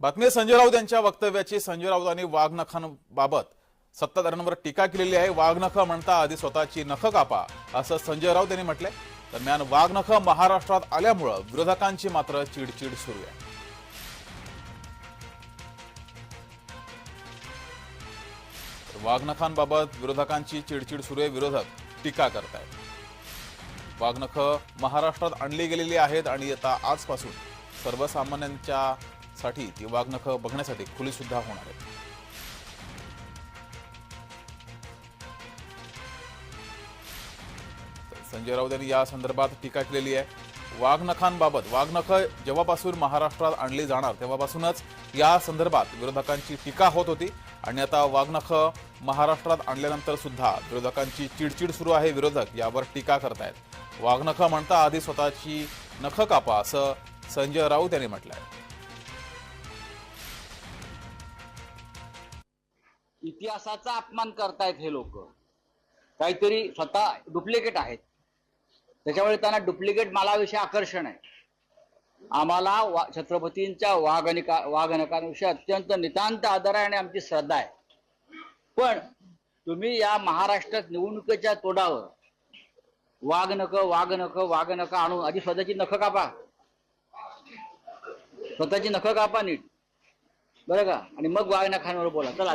बातमी संजय राऊत यांच्या वक्तव्याची संजय राऊतांनी वाघनखांबाबत सत्ताधाऱ्यांवर टीका केलेली आहे. वाघनख म्हणता आधी स्वतःची नख कापा असं संजय राऊत यांनी म्हटलंय. दरम्यान वाघनख महाराष्ट्रात आल्यामुळं विरोधकांची मात्र चिडचिड सुरू आहे. वाघनखांबाबत विरोधकांची चिडचिड सुरू आहे. विरोधक टीका करतायत. वाघनख महाराष्ट्रात आणली गेलेली आहेत आणि आता आजपासून सर्वसामान्यांच्या साठी ती वाघनखं बघण्यासाठी खुली सुद्धा होणार आहे. संजय राऊत यांनी या संदर्भात टीका केलेली आहे. वाघनखांबाबत वाघनख जेव्हापासून महाराष्ट्रात आणली जाणार तेव्हापासूनच या संदर्भात विरोधकांची टीका होत होती. आणि आता वाघनख महाराष्ट्रात आणल्यानंतर सुद्धा विरोधकांची चिडचिड सुरू आहे. विरोधक यावर टीका करतायत. वाघनख म्हणता आधी स्वतःची नख कापा असं संजय राऊत यांनी आहे इतिहासाचा अपमान करतायत हे लोक. काहीतरी स्वतः डुप्लिकेट आहेत. त्याच्यामुळे त्यांना डुप्लिकेट मालाविषयी आकर्षण आहे. आम्हाला वा छत्रपतींच्या वाघनिका वाघनकांविषयी अत्यंत नितांत आदर आहे आणि आमची श्रद्धा आहे. पण तुम्ही या महाराष्ट्रात निवडणुकीच्या तोडावर वाघनक वाघनक वाघनक आणून आधी स्वतःची नख कापा. स्वतःची नख कापा नीट. बरं का? आणि मग वाघनखांवर बोला. चला